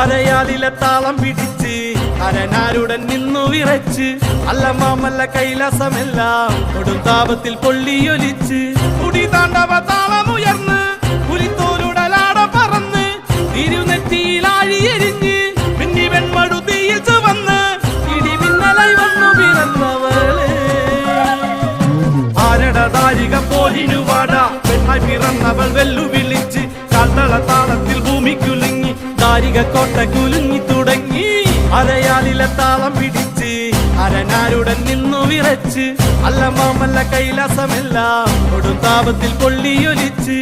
അരയാലിലെ താളം പിടിച്ച് അരനാരുടൻ നിന്നു വിറച്ച് അല്ല മാമല്ല കൈലാസമെല്ലാം കൊടും താപത്തിൽ പൊള്ളിയൊലിച്ച് കുടി താണ്ടവ താളമുയർന്ന് പുലിത്തോലുടലാട പറന്ന് ഇടിമിന്നലായി വന്നു പിറന്നവൾ വെല്ലു ദാരിക കോട്ട കുലുങ്ങി തുടങ്ങി. അരയാലിലെ താളം പിടിച്ച് അരനാരുടൻ നിന്നു വിറച്ച്. അല്ല മാമല്ല കൈലാസമെല്ലാം കൊടുത്താപത്തിൽ പൊള്ളിയൊലിച്ച്